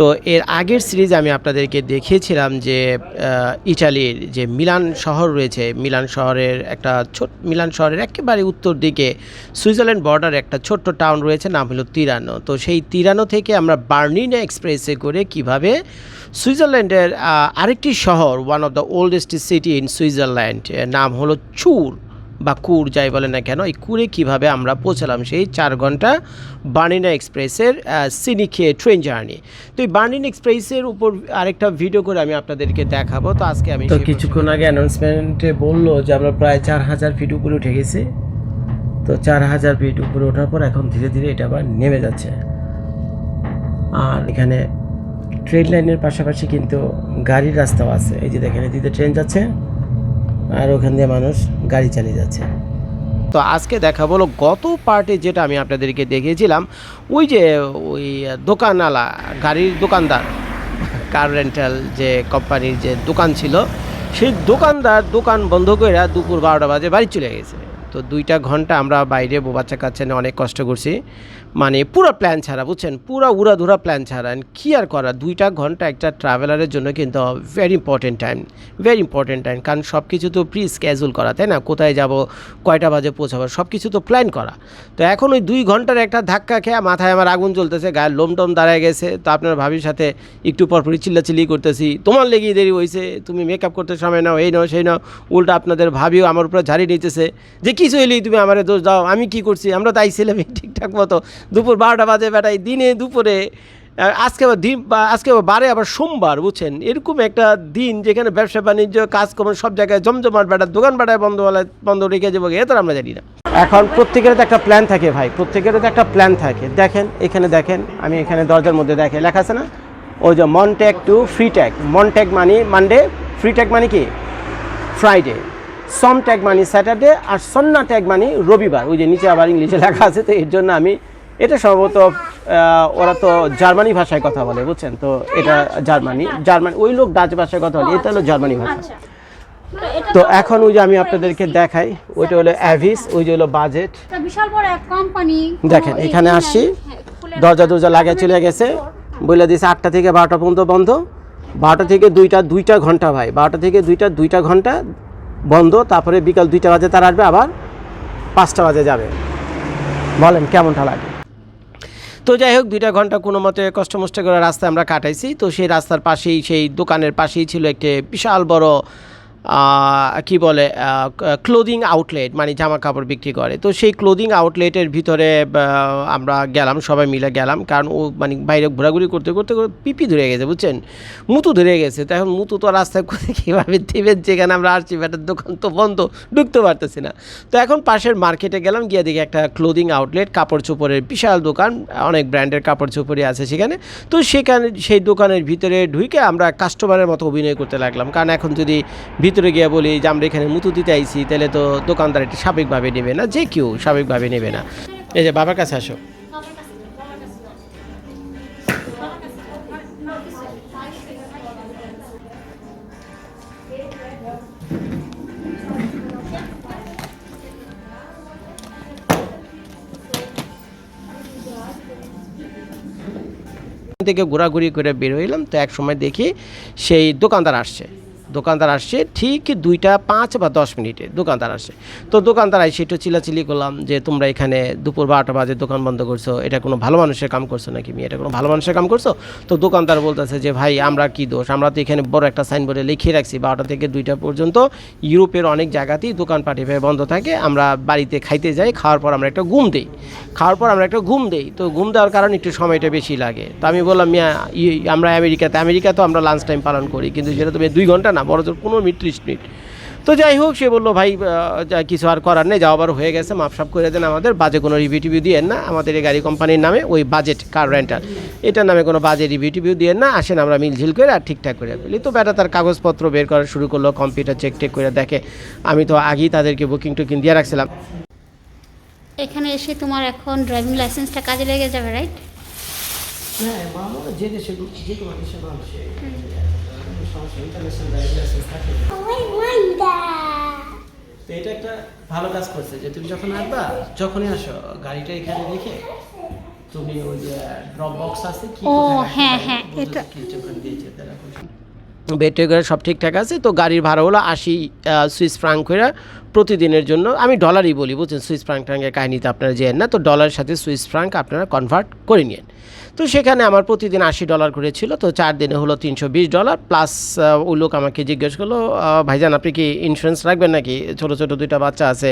তো এর আগের সিরিজ আমি আপনাদেরকে দেখিয়েছিলাম যে ইটালির যে মিলান শহর রয়েছে, মিলান শহরের একটা ছোট, মিলান শহরের একেবারে উত্তর দিকে সুইজারল্যান্ড বর্ডার একটা ছোট্ট টাউন রয়েছে, নাম হলো তিরানো। তো সেই তিরানো থেকে আমরা বার্নিনা এক্সপ্রেসে করে কীভাবে সুইজারল্যান্ডের আরেকটি শহর one of the oldest city in Switzerland নাম হলো চুর। বা কুর যাই বলে না কেন এই কুরে কীভাবে আমরা পৌঁছালাম সেই চার ঘণ্টা বার্নিনা এক্সপ্রেসের সিনিকে ট্রেন জার্নি। তো এই বার্নিনা এক্সপ্রেসের উপর আরেকটা ভিডিও করে আমি আপনাদেরকে দেখাবো। তো আজকে আমি তো কিছুক্ষণ আগে অ্যানাউন্সমেন্টে বলল যে আমরা প্রায় চার হাজার ফিট উপরে উঠে গেছি। তো চার হাজার ফিট উপরে ওঠার পর এখন ধীরে ধীরে এটা আবার নেমে যাচ্ছে। আর এখানে ট্রেন লাইনের পাশাপাশি কিন্তু গাড়ির রাস্তাও আছে। এই যে দেখেন এদিকে ট্রেন যাচ্ছে। আর ওখান দিয়ে মানুষ গাড়ি চালিয়ে যাচ্ছে। তো আজকে দেখা বলো গত পার্টে যেটা আমি আপনাদেরকে দেখিয়েছিলাম, ওই যে ওই দোকানওয়ালা, গাড়ির দোকানদার কার রেন্টাল যে কোম্পানির যে দোকান ছিল, সেই দোকানদার দোকান বন্ধ করে দুপুর বারোটা বাজে বাড়ি চলে গেছে। তো দুইটা ঘণ্টা আমরা বাইরে বাচ্চা কাছে অনেক কষ্ট করছি। মানে পুরো প্ল্যান ছাড়া, বুঝছেন? পুরো উড়াধুরা প্ল্যান ছাড়া। কী আর করা দুইটা ঘণ্টা একটা ট্রাভেলারের জন্য কিন্তু very important time very important time কারণ সব কিছু তো প্রি স্ক্যাজুল করা, তাই না? কোথায় যাব, কয়টা বাজে পৌঁছাবো সব কিছু তো প্ল্যান করা। তো এখন ওই দুই ঘণ্টার একটা ধাক্কা খেয়ে মাথায় আমার আগুন জ্বলতেছে, গায়ের লোম টোম দাঁড়ায় গেছে। তো আপনার ভাবির সাথে একটু পরপরই চিল্লাচিল্লি করতেছি। তোমার লেগেই দেরি হয়েছে তুমি মেকআপ করতে সময় নাও, এই নাও, সেই নাও। উল্টা আপনাদের ভাবিও আমার উপরে ঝাড়ি নিতেছে। যে কিছু হইলেই তুমি আমার দোষ দাও, আমি কি করছি? আমরা তাই ছিলাম ঠিকঠাক মতো দুপুর বারোটা বাজে বেটাই, দিনে দুপুরে আজকে আবার দিন আজকে বারে আবার সোমবার, বুঝছেন? এরকম একটা দিন যেখানে ব্যবসা, বাণিজ্য, কাজকর্ম সব জায়গায় জমজমাট বেটা, দোকান বাটায় বন্ধ বন্ধ রেখে যাব এ তো আমরা জানি না। এখন প্রত্যেকের তো একটা প্ল্যান থাকে ভাই প্রত্যেকের তো একটা প্ল্যান থাকে। দেখেন, এখানে দেখেন, আমি এখানে দরজার মধ্যে দেখে, লেখা আছে না? ওই যে Montag to free tag Montag মানি মানডে ফ্রি ট্যাগ মানে কি? ফ্রাইডে সম ট্যাগ মানি স্যাটারডে আর সন্না ট্যাগ মানি রবিবার। ওই যে নিচে আবার ইংলিশে লেখা আছে, তো এর জন্য আমি এটা সম্ভবত ওরা তো জার্মানি ভাষায় কথা বলে বুঝছেন? তো এটা জার্মানি। জার্মানি ওই লোক ডাচ ভাষায় কথা বলে এটা হলো জার্মানি ভাষা। আচ্ছা। তো এখন ওই যে আমি আপনাদেরকে দেখাই ওইটা হলো অ্যাভিস ওই যে হলো বাজেট বিশাল বড় এক কোম্পানি দেখেন এখানে আসছি দরজা দরজা লাগিয়ে চলে গেছে বলে দিয়েছে আটটা থেকে বারোটা পর্যন্ত বন্ধ। বারোটা থেকে দুইটা দুইটা ঘণ্টা ভাই বারোটা থেকে দুইটা দুইটা ঘণ্টা বন্ধ তারপরে বিকাল দুইটা বাজে তার আসবে আবার পাঁচটা বাজে যাবে। বলেন কেমনটা লাগে? তো যাই হোক, দুইটা ঘণ্টা কোনো মতে কষ্ট মষ্ট করে রাস্তায় আমরা কাটাইছি। তো সেই রাস্তার পাশেই, সেই দোকানের পাশেই ছিল একটি বিশাল বড় কি বলে ক্লোদিং আউটলেট মানে জামা কাপড় বিক্রি করে। তো সেই ক্লোদিং আউটলেটের ভিতরে আমরা গেলাম, সবাই মিলে গেলাম, কারণ ও মানে বাইরে ঘোরাঘুরি করতে করতে পিপি ধরে গেছে, বুঝছেন? মুতু ধরে গেছে, তো এখন মুতু তো রাস্তায় কোথায় কীভাবে দেবেন, যেখানে আমরা আসছি ব্যাটার দোকান তো বন্ধ, ঢুকতে পারতেছি না। তো এখন পাশের মার্কেটে গেলাম, গিয়ে দেখি একটা ক্লোদিং আউটলেট কাপড় চোপড়ের বিশাল দোকান, অনেক ব্র্যান্ডের কাপড় চোপড়ই আছে সেখানে। তো সেখানে, সেই দোকানের ভিতরে ঢুকে আমরা কাস্টমারের মতো অভিনয় করতে লাগলাম। কারণ এখন যদি ভিতরে গিয়ে বলি যে আমরা এখানে মুতু দিতে আইছি, তাহলে তো দোকানদার এটা স্বাভাবিকভাবে নেবে না, যে কেউ স্বাভাবিকভাবে নেবে না। এই যে বাবার কাছে আসো। থেকে ঘোরাঘুরি করে বের হইলাম, তো এক সময় দেখি সেই দোকানদার আসছে। দোকানদার আসছে, ঠিক দুইটা পাঁচ বা দশ মিনিটে দোকানদার আসছে। তো দোকানদার আইসে একটু চিলাচিলি করলাম যে, তোমরা এখানে দুপুর বারোটা বাজে দোকান বন্ধ করছ, এটা কোনো ভালো মানুষের কাম করছ নাকি মেয়ে? এটা কোনো ভালো মানুষের কাম করছ? তো দোকানদার বলতেছে যে, ভাই, আমরা কি দোষ? আমরা তো এখানে বড় একটা সাইনবোর্ডে লিখিয়ে রাখছি, বারোটা থেকে দুইটা পর্যন্ত ইউরোপের অনেক জায়গাতেই দোকান দোকানপাট এভাবে বন্ধ থাকে। আমরা বাড়িতে খাইতে যাই, খাওয়ার পর আমরা একটা ঘুম দিই। খাওয়ার পর আমরা একটা ঘুম দিই। তো ঘুম দেওয়ার কারণে একটু সময়টা বেশি লাগে। তো আমি বললাম আমরা আমেরিকাতে আমেরিকা তো আমরা লাঞ্চ টাইম পালন করি, কিন্তু সেটা তুমি দুই ঘণ্টা না বড় জোর পনেরো মিনিট ত্রিশ মিনিট তো যাই হোক সে বলল ভাই কিছু আর করার নেই যাওয়াবার হয়ে গেছে মাপসাপ করে দেন আমাদের বাজে কোনো রিভিউ টিভিউ দিয়েন না আমাদের এই গাড়ি কোম্পানির নামে ওই বাজেট কার রেন্টাল। এটার নামে কোনো বাজে রিভিউ টিভিউ দিয়েন না আসেন আমরা মিলঝিল করে আর ঠিকঠাক করে ফেলি তো বেটা তার কাগজপত্র বের করা শুরু করল কম্পিউটার চেক টেক করে দেখে আমি তো আগেই তাদেরকে বুকিং টুকিং দিয়ে রাখছিলাম। এখানে এসে তোমার এখন ড্রাইভিং লাইসেন্সটা কাজে লেগে যাবে রাইট? হ্যাঁ যে দেশে যে সমস্যা ইন্টারন্যাশনাল ড্রাইভিং লাইসেন্স থাকে তো এটা একটা ভালো কাজ করছে যে তুমি যখন আসবা যখনই আসো গাড়িটা এখানে রেখে তুমি ওই যে ড্রপ বক্স আছে কি ও, হ্যাঁ? হ্যাঁ, এটা- করে সব ঠিকঠাক আছে, তো গাড়ির ভাড়া হলো আশি সুইস ফ্রাঙ্ক করে প্রতিদিনের জন্য। আমি ডলারই বলি, বুঝছেন? সুইস ফ্রাঙ্ক ট্রাঙ্কের কাহিনিতে আপনারা যেন না তো ডলারের সাথে সুইস ফ্রাঙ্ক আপনারা কনভার্ট করে নিন তো সেখানে আমার প্রতিদিন আশি ডলার করে ছিল, তো চার দিনে হলো তিনশো বিশ ডলার প্লাস ওই লোক আমাকে জিজ্ঞেস করল ভাইজান, আপনি কি ইন্স্যুরেন্স রাখবেন নাকি? ছোটো ছোটো দুইটা বাচ্চা আছে।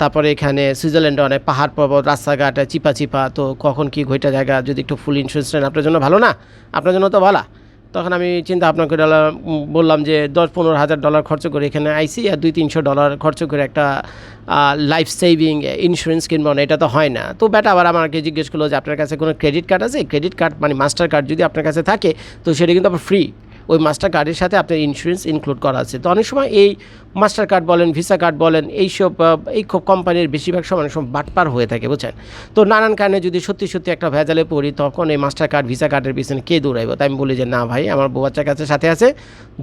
তারপরে এখানে সুইজারল্যান্ডে অনেক পাহাড় পর্বত, রাস্তাঘাট, চিপা চিপা, তো কখন কি ঘইটা জায়গা, যদি একটু ফুল ইন্স্যুরেন্স নেন, আপনার জন্য ভালো না? আপনার জন্য তো ভালো তখন আমি চিন্তা ভাবনা করে বললাম যে দশ পনেরো হাজার ডলার খরচ করে এখানে আইসি আর দুই তিনশো ডলার খরচ করে একটা লাইফ সেভিং ইন্স্যুরেন্স কিনবো না, এটা তো হয় না। তো ব্যাটা আবার আমাকে জিজ্ঞেস করল যে আপনার কাছে কোনো ক্রেডিট কার্ড আছে? ক্রেডিট কার্ড মানে মাস্টার কার্ড যদি আপনার কাছে থাকে, তো সেটা কিন্তু আবার ফ্রি ওই মাস্টার কার্ডের সাথে আপনার ইন্স্যুরেন্স ইনক্লুড করা আছে। তো অনেক সময় এই মাস্টার কার্ড বলেন, ভিসা কার্ড বলেন, এইসব এই কোম্পানির বেশিরভাগ সময় অনেক সময় বাটপার হয়ে থাকে, বুঝছেন? তো নানান কারণে যদি সত্যি সত্যি একটা ভেজালে পড়ি, তখন এই মাস্টার কার্ড, ভিসা কার্ডের পিছনে কে দৌড়াইব? তাই আমি বলি যে, না ভাই, আমার বাচ্চার কাছে সাথে আছে,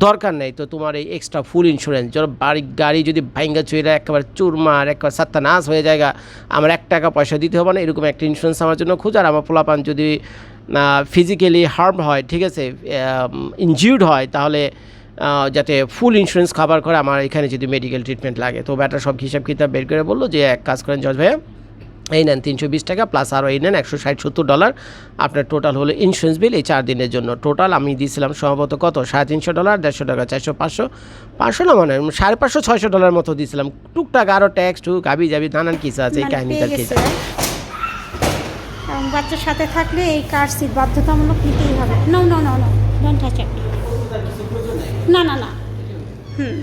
দরকার নেই। তো তোমার এই এক্সট্রা ফুল ইন্স্যুরেন্স ধরো বাড়ি, গাড়ি যদি ভাইঙ্গা চুইরা একেবারে চুরমার, একবার সাত্তা নাশ হয়ে জায়গা আমার এক টাকা পয়সা দিতে হবে না, এরকম একটা ইন্স্যুরেন্স আমার জন্য খোঁজার আমার পোলাপান যদি ফিজিক্যালি হার্ম হয় ঠিক আছে ইনজিউর্ড হয় তাহলে যাতে ফুল ইন্স্যুরেন্স কভার করে আমার এখানে যদি মেডিকেল ট্রিটমেন্ট লাগে। তো ব্যাটা সব হিসাব কিতাব বের করে বলল যে এক কাজ করেন জজ ভাইয়া এই নেন তিনশো বিশ টাকা প্লাস আরও এই নেন একশো ষাট সত্তর ডলার আপনার টোটাল হলো ইন্স্যুরেন্স বিল এই চার দিনের জন্য। টোটাল আমি দিয়েছিলাম সম্ভবত কত? সাড়ে তিনশো ডলার দেড়শো টাকা চারশো পাঁচশো। পাঁচশো না মানে সাড়ে পাঁচশো ছয়শো ডলার মতো দিয়েছিলাম। টুকটাক আরও ট্যাক্স টুক আবি যাবি নানান কিছু আছে এই মানে কাহিনিটা পেয়ে কি গেছে এবং বাচ্চার সাথে থাকলে এই কার সিট বাধ্যতামূলক নিতেই হবে no no no no don't touch it না না না হুম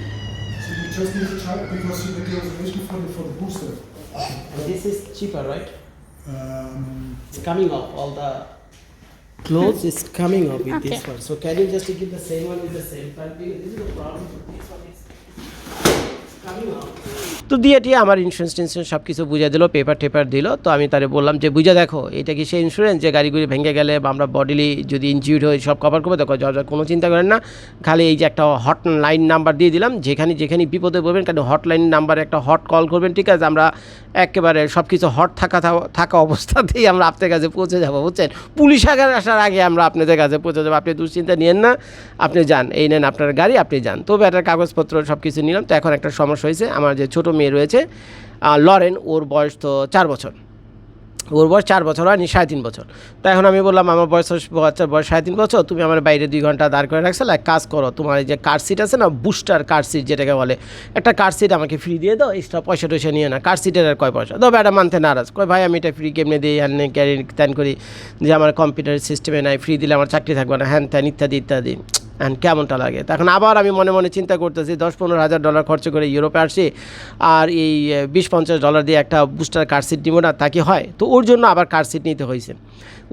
just need to try because the reservation for the, for the booster. This is cheaper, right? Um, It's coming off all the clothes is coming off with okay. this one. So can you just give the same one with the same part? This is the problem with this one. তো দিয়ে টিয়ে আমার insurance টিন্সুরেন্স সব কিছু বুঝে দিল paper টেপার দিল। তো আমি তারে বললাম যে, বুঝে দেখো, এটা কি সেই ইন্স্যুরেন্স যে গাড়িগুলি ভেঙে গেলে বা আমরা বডিলি যদি ইনজিউড হই সব কভার করবে? দেখো, যা কোনো চিন্তা করেন না। খালি এই যে একটা হট লাইন নাম্বার দিয়ে দিলাম, যেখানে যেখানে বিপদে পড়বেন কারণ হটলাইন নাম্বারে একটা হট কল করবেন, ঠিক আছে? আমরা একেবারে সব কিছু হট থাকা, থাকা- অবস্থাতেই আমরা আপনার কাছে পৌঁছে যাব, বুঝছেন? পুলিশ আগার আসার আগে আমরা আপনাদের কাছে পৌঁছে যাব। আপনি দুশ্চিন্তা নিয়েন না। আপনি যান, এই নেন আপনার গাড়ি, আপনি যান। তো ব্যাটার কাগজপত্র সব কিছু নিলাম। তো এখন একটা সমস্যা হয়েছে, আমার যে ছোটো মেয়ে রয়েছে লরেন, ওর বয়স তো চার বছর। ওর বয়স চার বছর হয়নি সাড়ে তিন বছর। তো এখন আমি বললাম, আমার বয়স বাচ্চার বয়স সাড়ে তিন বছর, তুমি আমার বাইরে দুই ঘণ্টা দাঁড় করে রাখছো এক কাজ করো। তোমার এই যে কার সিট আছে না বুস্টার কার সিট যেটাকে বলে, একটা কার সিট আমাকে ফ্রি দিয়ে দাও এক্সট্রা পয়সা টয়সা নিয়ে না। কার সিটের আর কয় পয়সা? দাও ব্যাটা মানতে নারাজ। কয়, ভাই, আমি এটা ফ্রি কেমনে দিই? হ্যান ক্যারি ত্যান করি যে আমার কম্পিউটার সিস্টেমে নাই ফ্রি দিলে আমার চাকরি থাকবে না। হ্যান, ত্যান, ইত্যাদি ইত্যাদি। হ্যান কেমনটা লাগে? তখন আবার আমি মনে মনে চিন্তা করতেছি, দশ পনেরো হাজার ডলার খরচ করে ইউরোপে আসি আর এই বিশ পঞ্চাশ ডলার দিয়ে একটা বুস্টার কার সিট নিব না, তা কি হয়? তো ওর জন্য আবার কার সিট নিতে হয়েছে।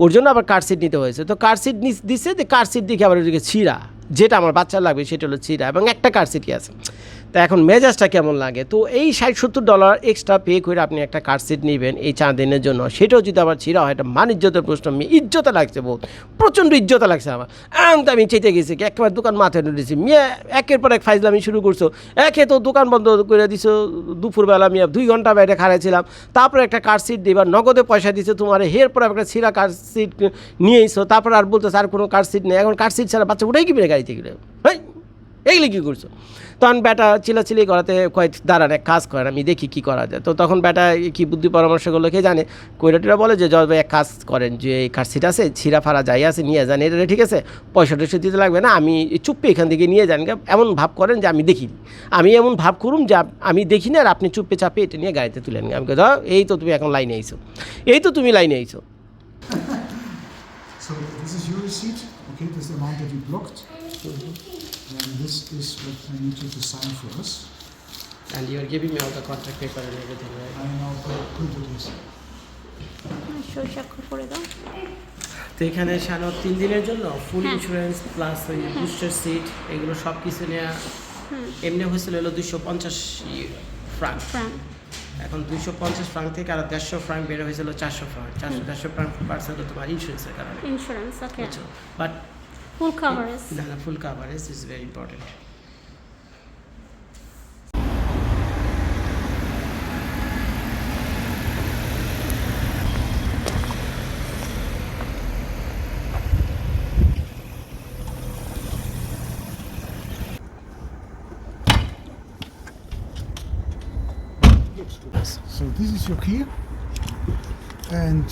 ওর জন্য আবার কার সিট নিতে হয়েছে। তো কার সিট দিচ্ছে যে কার সিট দিকে আবার ওদিকে ছিঁড়া। যেটা আমার বাচ্চার লাগবে, সেটা হলো ছিঁড়া, এবং একটা কার কি আছে। তা এখন মেজাজটা কেমন লাগে? তো এই ষাট সত্তর ডলার এক্সট্রা পে করে আপনি একটা কার সিট নেবেন এই চার দিনের জন্য। সেটাও যদি আবার ছিঁড়া হয়, এটা মান ইজ্জতের প্রশ্ন। মেয়ে ইজ্জতে লাগছে বহুত। প্রচণ্ড ইজ্জতে লাগছে আমার। আনতে আমি চেতে গেছি কি, একেবারে দোকান মাথায় উঠেছি মেয়ে, একের পর এক ফাইজলামি শুরু করছ। একে তো দোকান বন্ধ করে দিছো। দুপুরবেলা মিয়া দুই ঘণ্টা বাইরে খাড়াইছিলাম। তারপরে একটা কার সিট দিবার নগদে পয়সা দিছে তোমার। হের পর একটা ছিঁড়া কার সিট নিয়ে এসো তারপর আর বলতো আর কোনো কার সিট নেই। এখন কার সিট ছাড়া বাচ্চা উঠেই কি বেড়ে গাড়ি থেকে হ্যাঁ এইগুলি কী করছ? তখন ব্যাটা চিলাচিলি করাতে কয়েক দাঁড়ান এক কাজ করেন আমি দেখি কি করা যায়। তো তখন ব্যাটা কি বুদ্ধি পরামর্শ করল কে জানে? কৈরাটিরা বলে যে ভাই এক কাজ করেন যে এই কার সিট আছে ছিঁড়া ফাড়া যাই আছে নিয়ে যান। এটা ঠিক আছে পয়সা টয়সা দিতে লাগবে না আমি চুপে এখান থেকে নিয়ে যান। এমন ভাব করেন যে আমি দেখিনি আমি এমন ভাব করুন যে আমি দেখি না আর আপনি চুপে চাপে এটা নিয়ে গাড়িতে তুলেন আমি কে এই তো তুমি এখন লাইনে আইছো। এই তো তুমি লাইনে আইছো। So this is your. Okay, this is the amount that you blocked. And this is what I need you to sign for us. and you are giving me all the contract paper and everything right? I now into this. স্বাক্ষর করে দাও। তো এখানে সানো তিন দিনের জন্য full হ্যাঁ। ইন্স্যুরেন্স প্লাস ওই বুস্টার সিট এগুলো সব কিছু নেওয়া এমনি হয়েছিল হলো দুশো পঞ্চাশ ফ্রাঙ্ক এখন দুশো পঞ্চাশ ফ্রাঙ্ক থেকে আর দেড়শো ফ্রাঙ্ক বেড়ে হয়েছিল চারশো ফ্রাঙ্ক চারশো চারশো ফ্রাঙ্ক পার্সেন্ট তোমার ইন্স্যুরেন্সের কারণে। Insurance okay full coverage. The, full coverage is very important. So this is your key. And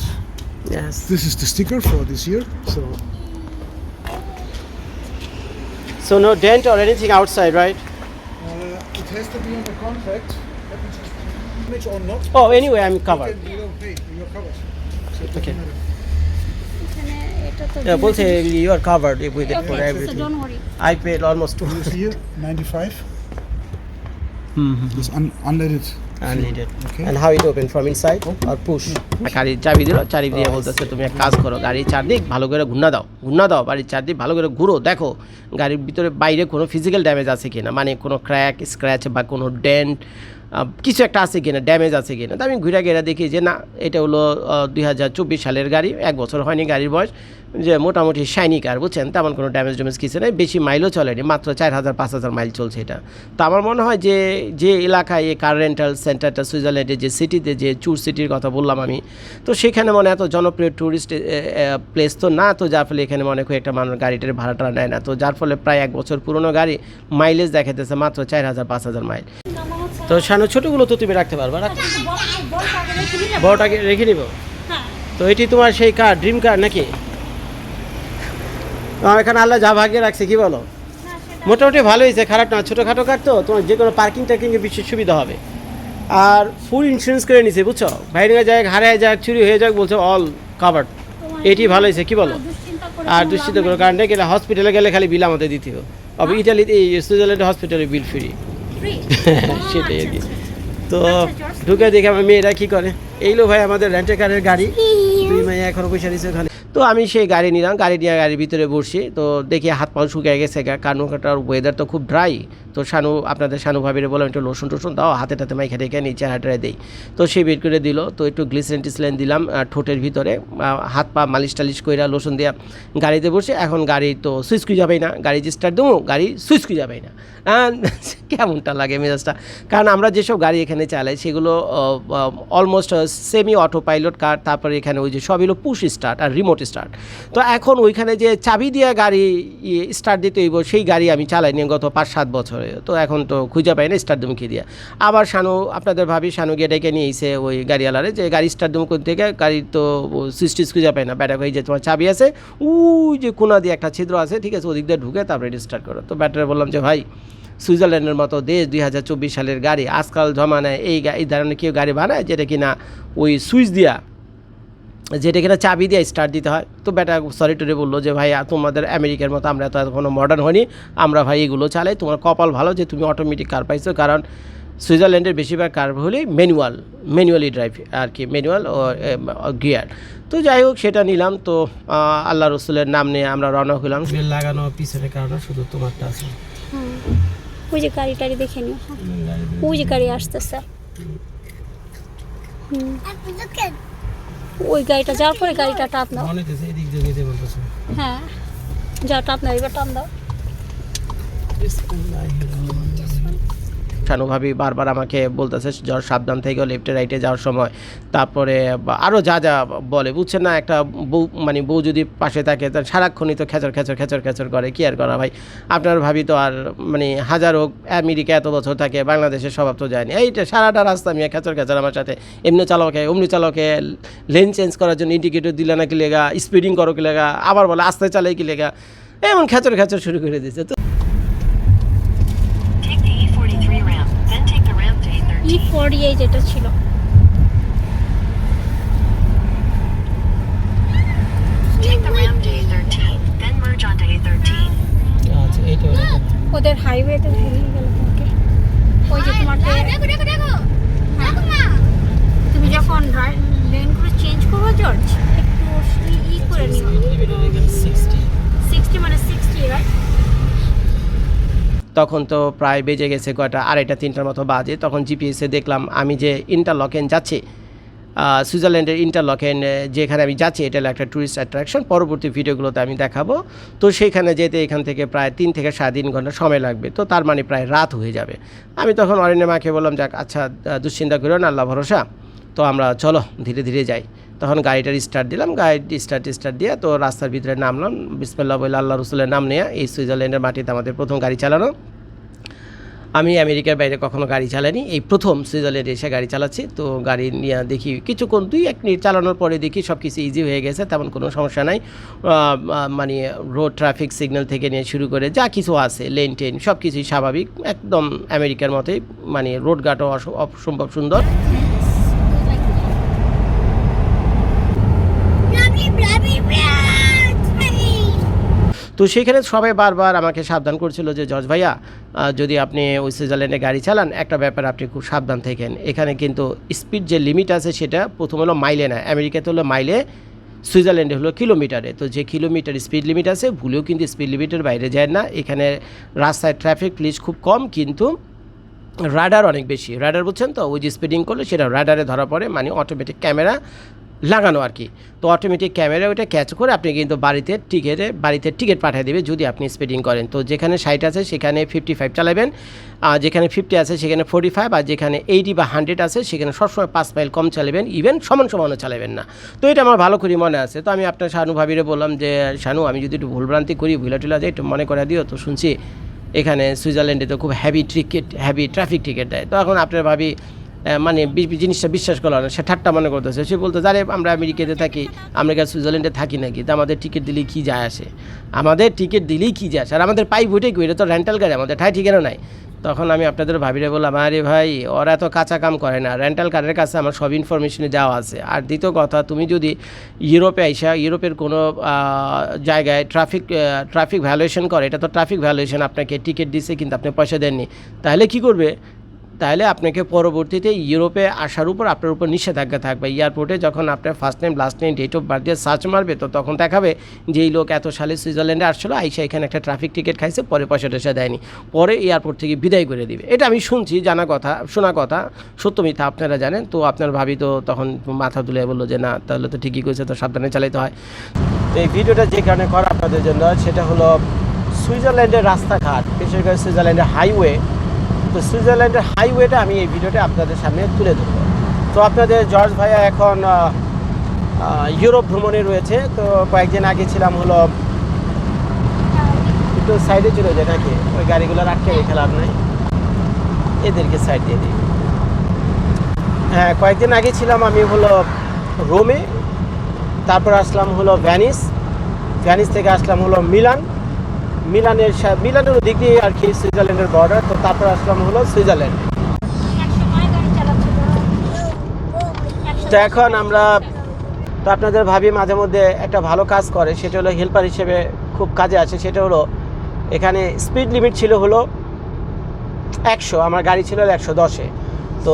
yes. this is the sticker for this year so So no dent or anything outside, right? uh, it has to be on the contract. Image or not. Oh, anyway, I'm covered. You don't pay. You're covered. So it Okay. Yeah, both বলছে you are covered with it for everything. so don't worry. I paid almost two You see here, 95. Mm-hmm. It's un- unleaded. Unneeded. Okay. And how it open from inside or push? গাড়ির চাবি দিল চাবি দিয়ে বলতেছে তুমি এক কাজ করো গাড়ির চারদিক ভালো করে ঘুরনা দাও ঘুরনা দাও বাড়ির চারদিক ভালো করে ঘুরো দেখো গাড়ির ভিতরে বাইরে কোনো ফিজিক্যাল ড্যামেজ আছে কিনা মানে কোনো ক্র্যাক স্ক্র্যাচ বা কোনো ডেন্ট কিছু একটা আছে কিনা ড্যামেজ আছে কিনা। তো আমি ঘুরে ঘেরা দেখি যে না, এটা হলো দুই হাজার চব্বিশ সালের গাড়ি, এক বছর হয়নি গাড়ির বয়স, যে মোটামুটি শাইনি কার বুঝছেন? তেমন কোনো ড্যামেজ ড্যামেজ কিছু নেই, বেশি মাইলও চলেনি মাত্র চার হাজার, পাঁচ হাজার মাইল চলছে এটা। তো আমার মনে হয় যে যে এলাকায় এই কার রেন্টাল সেন্টারটা সুইজারল্যান্ডের যে সিটিতে যে চুর সিটির কথা বললাম আমি, তো সেখানে মনে এত জনপ্রিয় ট্যুরিস্ট প্লেস তো না, তো যার ফলে এখানে মনে খুব একটা মানুষ গাড়িটার ভাড়াটা নেয় না। তো যার ফলে প্রায় এক বছর পুরনো গাড়ি মাইলেজ দেখাতেছে মাত্র চার হাজার, পাঁচ হাজার মাইল তো সানো ছোটোগুলো তো তুমি রাখতে পারবা বড়টাকে রেখে নিব। তো এটি তোমার সেই কার ড্রিম কার নাকি? এখানে আল্লাহ যা ভাগ্যে রাখছে, কি বলো? মোটামুটি ভালো হয়েছে, খারাপ না, ছোটোখাটো কার তো? তোমার যে কোনো পার্কিং টার্কিংয়ে বিশেষ সুবিধা হবে। আর ফুল ইন্স্যুরেন্স করে নিছে, বুঝছ? বাইরে যাক হারায় যাক, চুরি হয়ে যাক, বলছে অল কাভার্ড এটি ভালো হয়েছে, কি বলো? আর দুশ্চিন্তা নেই। কারণ গেলে হসপিটালে গেলে খালি বিল আমাদের দিতে হবে। ইটালিতে এই সুইজারল্যান্ডে হসপিটালে বিল ফ্রি? সেটাই আর কি। তো ঢুকে দেখে আমার মেয়েরা কি করে। এইলো ভাই আমাদের রেন্টে কারের গাড়ি। দুই মেয়ে এখনও পয়সা দিচ্ছে ওখানে। তো আমি সেই গাড়ি নিলাম, গাড়ি নিয়ে গাড়ির ভিতরে বসছি তো দেখি হাত পাও শুকিয়ে গেছে কারণ ওখানটার ওয়েদার তো খুব ড্রাই তো শানু, আপনাদের শানু ভাবিরে বললাম, একটু লোসন টোসন দাও, হাতে টাতে মাইখা রেখে নিচে হাটারে দেই। তো সে বের করে দিল, তো একটু গ্লিসেন টিসলেন দিলাম ঠোঁটের ভিতরে হাত পা মালিশ টালিশ কইরা লোসন দিয়া গাড়িতে বসে, এখন গাড়ি তো সুইচ কি যাবেই না, গাড়ি যে স্টার্ট দেবো, গাড়ি সুইচ কি যাবেই না। কেমনটা লাগে মেজাজটা? কারণ আমরা যেসব গাড়ি এখানে চালাই, সেগুলো almost semi auto pilot car তারপরে এখানে ওই যে সব হলো পুশ স্টার্ট আর রিমোট স্টার্ট তো এখন ওইখানে যে চাবি দিয়ে গাড়ি স্টার্ট দিতে হইব, সেই গাড়ি আমি চালাই নিয়ে গত পাঁচ সাত বছরে। তো এখন তো খুঁজে পাই না স্টার্ট দুম কি দিয়ে। আবার শানু, আপনাদের ভাবি শানু গিয়ে ডেকে নিয়ে এসে ওই গাড়িওয়ালারে যে গাড়ি স্টার্ট দুম করতে থেকে গাড়ির তো সুইচ টিচ খুঁজে পায় না ব্যাটা ভাই যে তোমার চাবি আছে ওই যে কোনা দিয়ে একটা ছিদ্র আছে, ঠিক আছে, ওদিক দিয়ে ঢুকে তারপরে স্টার্ট করো। তো ব্যাটারে বললাম যে, ভাই, সুইজারল্যান্ডের মতো দেশ দুই হাজার চব্বিশ সালের গাড়ি আজকাল জমানায় এই এই ধরনের কেউ গাড়ি বানায় যেটা কিনা ওই সুইচ দিয়া যেটা কিনা চাবি দিয়ে স্টার্ট দিতে হয়। তো বেটা সরি টরি বলল যে ভাই তোমাদের আমেরিকার মতো আমরা তো এখনও মডার্ন হয়নি আমরা ভাই এগুলো চালাই। তোমার কপাল ভালো যে তুমি অটোমেটিক কার পাইছো। কারণ সুইজারল্যান্ডের বেশিরভাগ কার হলেই ম্যানুয়াল ম্যানুয়ালি ড্রাইভ আর কি ম্যানুয়াল ও গিয়ার তো যাই হোক সেটা নিলাম। তো আল্লাহ রসুলের নাম নিয়ে আমরা রওনা হলাম লাগানো পিছনের কারণে শুধু তোমারটা আছে। ওই যে গাড়ি টাড়ি দেখে নিও। ওই যে গাড়ি আসতেছে। হুম। ওই গাড়িটা যাওয়ার পরে গাড়িটা যেতে বলতেছে। হ্যাঁ যা টাপ নাও এবার টান দাও। শানুভাবি বারবার আমাকে বলতেছে, জ্বর, সাবধান থেকে লেফটে রাইটে যাওয়ার সময়। তারপরে আরও যা যা বলে, বুঝছেন না, একটা বউ মানে বউ যদি পাশে থাকে, তার সারাক্ষণই তো খেচর খেচর খেচর খেচর করে, কি আর করা ভাই? আপনার ভাবি তো আর মানে হাজার হোক আমেরিকা এত বছর থাকে বাংলাদেশের স্বভাব তো যায়নি এইটা সারাটা রাস্তা আমি খেচর খেচর আমার সাথে। এমনি চালকে, অমনি চালকে লেন চেঞ্জ করার জন্য ইন্ডিকেটর দিলে না কি লেগা স্পিডিং করো কি লেগা, আবার বলে আস্তে চালাই কি লেগা, এমন খেচর খেচর শুরু করে দিয়েছে। তো ফোরটি এইট এটা ছিল। Take the ramp to A13, then merge onto A13. আচ্ছা ওদের হাইওয়েতে ভেঙে গেল তোমাকে। ওই যে তোমাকে হ্যাঁ। তুমি যখন লেন করে চেঞ্জ করব জর্জ একটু ই- ই করে নিও। সিক্সটি মানে সিক্সটি রাইট তখন তো প্রায় বেজে গেছে কয়টা, আড়াইটা, তিনটার মতো বাজে। তখন জিপিএসে দেখলাম আমি যে ইন্টারলকেন যাচ্ছি সুইজারল্যান্ডের ইন্টারলকেন যেখানে আমি যাচ্ছি, এটা একটা ট্যুরিস্ট অ্যাট্রাকশন পরবর্তী ভিডিওগুলোতে আমি দেখাবো। তো সেইখানে যেতে এখান থেকে প্রায় তিন থেকে সাড়ে তিন ঘণ্টা সময় লাগবে। তো তার মানে প্রায় রাত হয়ে যাবে। আমি তখন অরণ্য মাকে বললাম যাক আচ্ছা দুশ্চিন্তা করিও না, আল্লাহ ভরসা। তো আমরা, চলো, ধীরে ধীরে যাই। তখন গাড়িটার স্টার্ট দিলাম গাড়ি স্টার্ট স্টার্ট দিয়ে তো রাস্তার ভিতরে নামলাম। বিসমিল্লা বলে আল্লাহ রসুলের নাম নিয়ে, এই সুইজারল্যান্ডের মাটিতে আমাদের প্রথম গাড়ি চালানো। আমি আমেরিকার বাইরে কখনো গাড়ি চালাইনি, এই প্রথম সুইজারল্যান্ডে এসে গাড়ি চালাচ্ছি। তো গাড়ি নিয়ে দেখি কিছুক্ষণ, দুই এক মিনিট চালানোর পরে দেখি সব কিছু ইজি হয়ে গেছে, তেমন কোনো সমস্যা নাই। মানে রোড ট্রাফিক সিগন্যাল থেকে নিয়ে শুরু করে যা কিছু আছে, লেন টেন সব কিছুই স্বাভাবিক, একদম আমেরিকার মতোই মানে রোড অস- অসম্ভব সুন্দর। তো সেখানে সবাই বারবার আমাকে সাবধান করছিল যে জজ ভাইয়া যদি আপনি ওই সুইজারল্যান্ডে গাড়ি চালান, একটা ব্যাপার আপনি খুব সাবধান থাকেন। এখানে কিন্তু স্পিড যে লিমিট আছে সেটা প্রথম হলো মাইলে না, আমেরিকাতে হলো মাইলে, সুইজারল্যান্ডে হলো কিলোমিটারে। তো যে কিলোমিটার স্পিড লিমিট আছে, ভুলেও কিন্তু স্পিড লিমিটের বাইরে যায় না। এখানে রাস্তায় ট্রাফিক পুলিশ খুব কম, কিন্তু রাডার অনেক বেশি। রাডার বুঝছেন তো? ওই যে স্পিডিং করলে সেটা রাডারে ধরা পড়ে মানে অটোমেটিক ক্যামেরা লাগানো আর কি। তো অটোমেটিক ক্যামেরা ওটা ক্যাচ করে আপনি কিন্তু বাড়িতে টিকেটে বাড়িতে টিকিট পাঠিয়ে দেবে যদি আপনি স্পিডিং করেন। তো যেখানে ষাট আছে সেখানে ফিফটি ফাইভ চালাবেন, আর যেখানে ফিফটি আছে সেখানে ফোর্টি ফাইভ আর যেখানে এইটি বা হান্ড্রেড আছে সেখানে সবসময় পাঁচ মাইল কম চালাবেন ইভেন সমান সমানও চালাবেন না। তো এটা আমার ভালো করে মনে আছে। তো আমি আপনার শানু ভাবিরে বললাম যে শানু আমি যদি একটু ভুলভ্রান্তি করি ভুলা টুলা যাই একটু মনে করে দিও, তো শুনছি এখানে সুইজারল্যান্ডে তো খুব heavy ticket heavy traffic ticket দেয়। তো এখন আপনার ভাবি মানে জিনিসটা বিশ্বাস করল না, সে ঠাট্টা মনে করতেছে। সে বলতো জানে আমরা আমেরিকাতে থাকি, আমেরিকা, সুইজারল্যান্ডে থাকি নাকি? তো আমাদের টিকিট দিলেই কী যায় আসে? আমাদের টিকিট দিলেই কী যায় আসে? আর আমাদের পাই বইটাই এটা তো রেন্টাল গাড়ি, আমাদের ঠাই ঠিকানা নাই। তখন আমি আপনাদের ভাবিরে বললাম, আরে ভাই, ওরা তো কাঁচা কাম করে না। রেন্টাল কারের কাছে আমার সব ইনফরমেশনে যাওয়া আছে। আর দ্বিতীয় কথা, তুমি যদি ইউরোপে আইসা, ইউরোপের কোনো জায়গায় ট্রাফিক ট্রাফিক ভ্যালুয়েশন করে, এটা তো ট্রাফিক ভ্যালুয়েশন আপনাকে টিকিট দিছে কিন্তু আপনি পয়সা দেননি, তাহলে কি করবে? তাহলে আপনাকে পরবর্তীতে ইউরোপে আসার উপর আপনার উপর নিষেধাজ্ঞা থাকবে। এয়ারপোর্টে যখন আপনার first name last name date of birth দিয়ে সার্চ মারবে, তো তখন দেখাবে যে এই লোক এত সালে সুইজারল্যান্ডে আসছিল, আইসা এখানে একটা ট্রাফিক টিকিট খাইছে, পরে পয়সা টয়সা দেয়নি। পরে এয়ারপোর্ট থেকে বিদায় করে দিবে। এটা আমি শুনছি, জানা কথা, শোনা কথা, সত্য মিথ্যা আপনারা জানেন। তো আপনার ভাবি তো তখন মাথা তুলে বলল যে, না, তাহলে তো ঠিকই করেছে তো সাবধানে চালাইতে হয়। তো এই ভিডিওটা যে কারণে করা আপনাদের জন্য, সেটা হলো সুইজারল্যান্ডের রাস্তাঘাট, বিশেষ করে সুইজারল্যান্ডের হাইওয়ে তো সুইজারল্যান্ডের হাইওয়েটা আমি এই ভিডিওটা আপনাদের সামনে তুলে ধরবো। তো আপনাদের জর্জ ভাইয়া এখন ইউরোপ ভ্রমণে রয়েছে। তো কয়েকদিন আগে ছিলাম হলো, একটু সাইডে চলে যায় নাকি? ওই গাড়িগুলো আটকে রেখে লাভ নাই। এদেরকে সাইড দিয়ে দিই। হ্যাঁ কয়েকদিন আগে ছিলাম আমি হলো রোমে। তারপর আসলাম হলো ভ্যানিস। ভ্যানিস থেকে আসলাম হলো মিলান। মিলানের মিলানের দিক দিয়ে আর কি সুইজারল্যান্ডের বর্ডার তো তারপর আসলাম হলো সুইজারল্যান্ড। তো এখন আমরা তো আপনাদের ভাবি মাঝে মধ্যে একটা ভালো কাজ করে সেটা হলো হেল্পার হিসেবে খুব কাজে আসে সেটা হলো এখানে স্পিড লিমিট ছিল হলো একশো আমার গাড়ি ছিল একশো দশে। তো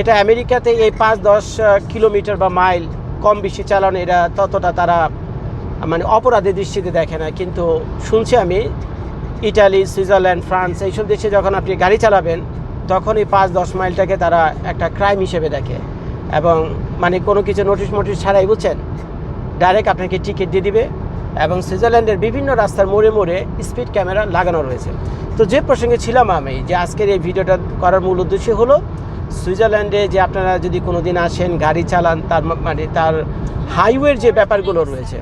এটা আমেরিকাতে এই পাঁচ দশ কিলোমিটার বা মাইল কম বেশি চালানো এটা ততটা তারা মানে অপরাধের দৃষ্টিতে দেখে না, কিন্তু শুনছি আমি, ইটালি, সুইজারল্যান্ড, ফ্রান্স, এইসব দেশে যখন আপনি গাড়ি চালাবেন তখন এই পাঁচ, দশ মাইলটাকে তারা একটা ক্রাইম হিসেবে দেখে। এবং মানে কোনো কিছু নোটিশ মোটিশ ছাড়াই, বুঝছেন? ডাইরেক্ট আপনাকে টিকিট দিয়ে দিবে এবং সুইজারল্যান্ডের বিভিন্ন রাস্তার মোড়ে মোড়ে স্পিড ক্যামেরা লাগানো রয়েছে। তো যে প্রসঙ্গে ছিলাম আমি, যে আজকের এই ভিডিওটা করার মূল উদ্দেশ্য হলো, সুইজারল্যান্ডে যে আপনারা যদি কোনো দিন আসেন, গাড়ি চালান, তার মানে তার হাইওয়ের যে ব্যাপারগুলো রয়েছে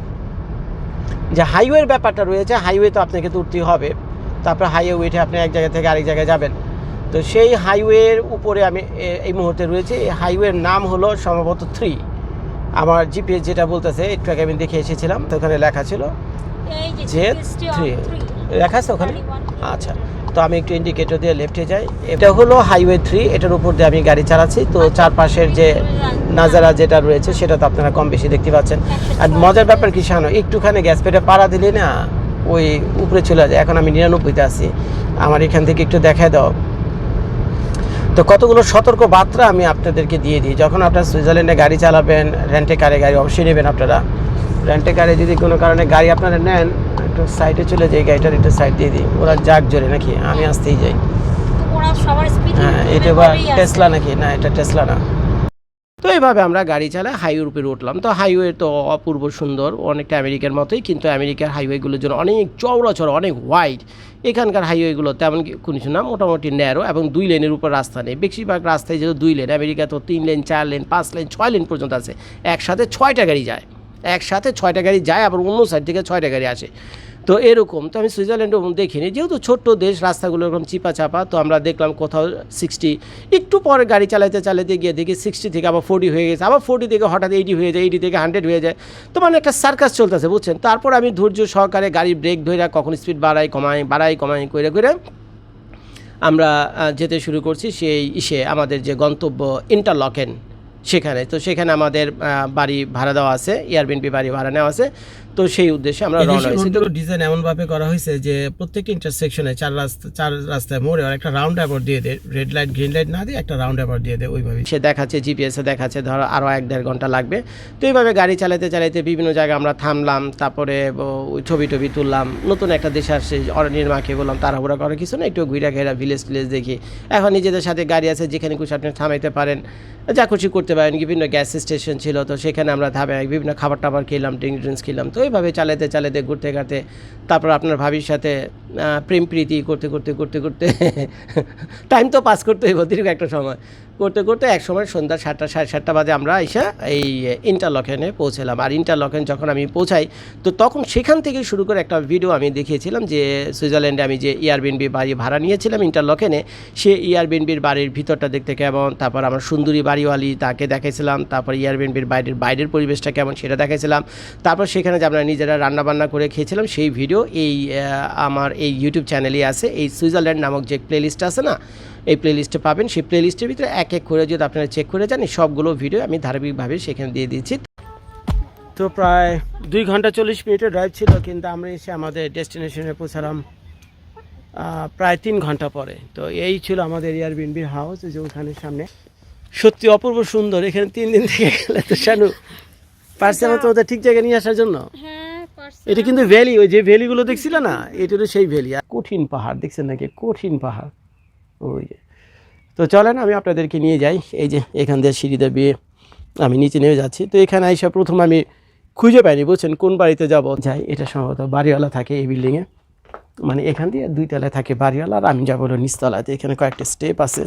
যে হাইওয়ের ব্যাপারটা রয়েছে হাইওয়ে তো আপনাকে তো উঠতেই হবে। তারপরে হাইওয়ে উঠে আপনি এক জায়গা থেকে আরেক জায়গায় যাবেন। তো সেই হাইওয়ের উপরে আমি এই মুহূর্তে রয়েছে। এই হাইওয়ের নাম হলো সম্ভবত থ্রি আমার জিপিএস যেটা বলতেছে একটু আগে আমি দেখে এসেছিলাম তো ওখানে লেখা ছিল যে থ্রি লেখা আছে ওখানে? আচ্ছা। তো আমি একটু ইন্ডিকেটর দিয়ে লেফটে যাই। এটা হলো হাইওয়ে থ্রি এটার উপর দিয়ে আমি গাড়ি চালাচ্ছি। তো চারপাশের যে নাজারা যেটা রয়েছে, সেটা তো আপনারা কম বেশি দেখতে পাচ্ছেন। আর মজার ব্যাপার কি জানো একটুখানি গ্যাস পেটে পাড়া দিলে না ওই উপরে চলে যায়। এখন আমি নিরানব্বইতে আছি। আমার এখান থেকে একটু দেখায় দাও। তো কতগুলো সতর্ক বার্তা আমি আপনাদেরকে দিয়ে দিই। যখন আপনারা সুইজারল্যান্ডে গাড়ি চালাবেন রেন্টে কারে গাড়ি, অবশ্যই নেবেন আপনারা। রেন্টে গাড়ি যদি কোনো কারণে গাড়ি আপনারা নেন একটু সাইডে চলে যাই গাড়িটার একটু সাইড দিয়ে দিই। ওরা যাক জোরে নাকি? আমি আসতেই যাই। হ্যাঁ এটা বা টেসলা নাকি? না এটা টেসলা না। তো এইভাবে আমরা গাড়ি চালাই হাইওয়ের উপরে উঠলাম। তো হাইওয়ে তো অপূর্ব সুন্দর অনেকটা আমেরিকার মতোই কিন্তু আমেরিকার হাইওয়েগুলোর জন্য অনেক চওড়া চড়া অনেক ওয়াইড এখানকার হাইওয়েগুলো তেমন কি- কোনো কিছু না মোটামুটি ন্যারো এবং দুই লেনের উপর রাস্তা নেই। বেশিরভাগ রাস্তায় যেহেতু দুই লেন আমেরিকা তো তিন লেন চার লেন পাঁচ লেন ছয় লেন পর্যন্ত আছে। একসাথে ছয়টা গাড়ি যায়। একসাথে ছয়টা গাড়ি যায়, আবার অন্য সাইড থেকে ছয়টা গাড়ি আসে। তো এরকম, তো আমি সুইজারল্যান্ড দেখিনি। যেহেতু ছোট্ট দেশ, রাস্তাগুলো এরকম চিপা চাপা তো আমরা দেখলাম কোথাও সিক্সটি একটু পরে গাড়ি চালাতে চালাতে গিয়ে দেখি সিক্সটি থেকে আবার ফোর্টি হয়ে গেছে। আবার ফোর্টি থেকে হঠাৎ এইটি হয়ে যায় এইটি থেকে হান্ড্রেড হয়ে যায়। তো মানে একটা সার্কাস চলতেছে, বুঝছেন? তারপর আমি ধৈর্য সহকারে গাড়ি ব্রেক ধরে কখন স্পিড বাড়াই, কমাই বাড়াই, কমাই করে করে আমরা যেতে শুরু করছি সেই ইসে, আমাদের যে গন্তব্য ইন্টারলকেন সেখানে। তো সেখানে আমাদের বাড়ি ভাড়া দেওয়া আছে এয়ারবিএনপি বাড়ি ভাড়া নেওয়া আছে। তো সেই উদ্দেশ্যে আমরা রওনা হয়েছি। ডিজাইন এমনভাবে করা হয়েছে যে প্রত্যেক ইন্টারসেকশনে চার রাস্তা চার রাস্তায় মোড়ে আর একটা রাউন্ড অ্যাবাউট দিয়ে দেয়। রেড লাইট গ্রিন লাইট না দিয়ে একটা রাউন্ড অ্যাবাউট দিয়ে দেয় ওইভাবে। সে দেখাচ্ছে জিপিএসে দেখাচ্ছে ধরো আরও এক দেড় ঘণ্টা লাগবে। তো এইভাবে গাড়ি চালাতে চালাতে বিভিন্ন জায়গায় আমরা থামলাম তারপরে ওই ছবি টবি তুললাম নতুন একটা দেশে আসছে অরণ্যের মাকে বললাম তাড়াহুড়া করার কিছু না একটু ঘুরা ঘেরা ভিলেজ টিলেজ দেখি। এখন নিজেদের সাথে গাড়ি আছে যেখানে খুশি আপনি থামাইতে পারেন। যা খুশি করতে পারেন বিভিন্ন গ্যাস স্টেশন ছিল তো সেখানে আমরা ধাবে বিভিন্ন খাবার টাবার খেলাম ড্রিঙ্ক ড্রিঙ্কস খেলাম। তো এইভাবে চালাতে চালাতে, ঘুরতে ঘাটতে, তারপর আপনার ভাবির সাথে প্রেম প্রীতি করতে করতে করতে করতে টাইম তো পাস করতে হইব দীর্ঘ একটা সময়। করতে করতে এক সময় সন্ধ্যা সাতটা, সাড়ে সাতটা বাজে আমরা এসে এই ইন্টারলকেনে পৌঁছলাম। আর ইন্টারলকেন যখন আমি পৌঁছাই, তো তখন সেখান থেকে শুরু করে একটা ভিডিও আমি দেখিয়েছিলাম যে সুইজারল্যান্ডে আমি যে এয়ারবিএনবি বাড়ি ভাড়া নিয়েছিলাম ইন্টারলকেনে সে এয়ারবিএনবির বাড়ির ভিতরটা দেখতে কেমন, তারপর আমার সুন্দরী বাড়িওয়ালি তাকে দেখাইছিলাম, তারপর এয়ারবিএনবির বাইরের বাইরের পরিবেশটা কেমন সেটা দেখাইছিলাম। তারপর সেখানে যে আমরা নিজেরা রান্নাবান্না করে খেয়েছিলাম, সেই ভিডিও এই আমার এই ইউটিউব চ্যানেলে আছে। এই সুইজারল্যান্ড নামক যে প্লেলিস্ট আছে না এই প্লেলিস্টে পাবেন। সেই প্লেলিস্টের ভিতরে এক এক করে যদি আপনারা চেক করে যান সবগুলো ভিডিও আমি ধারাবাহিকভাবে সেখানে দিয়ে দিয়েছি। তো প্রায় দুই ঘণ্টা চল্লিশ মিনিটের ড্রাইভ ছিল কিন্তু আমরা এসে আমাদের ডেস্টিনেশনে পৌঁছালাম আহ, প্রায় তিন ঘণ্টা পরে। তো এই ছিল আমাদের এয়ারবিএনবির হাউস যে ওখানে সামনে। সত্যি অপূর্ব সুন্দর এখানে তিন দিন থেকে গেলে তো শানু পারছে আমার তোমাদের ঠিক জায়গায় নিয়ে আসার জন্য। হ্যাঁ এটা কিন্তু ভ্যালি ওই যে ভ্যালিগুলো দেখছিল না? এটা সেই ভ্যালি আর কঠিন পাহাড় দেখছেন নাকি? কঠিন পাহাড়। ওই যে। তো চলেন, আমি আপনাদেরকে নিয়ে যাই। এই যে, এখান দিয়ে সিঁড়িতে বিয়ে আমি নিচে নেমে যাচ্ছি। তো এখানে এসে প্রথম আমি খুঁজে পাইনি, বুঝছেন? কোন বাড়িতে যাব? যাই, এটা সম্ভবত বাড়িওয়ালা থাকে এই বিল্ডিংয়ে মানে এখান দিয়ে দুই তলায় থাকে বাড়িওয়ালা আর আমি যাব নিচতলাতে। এখানে কয়েকটা স্টেপ আছে।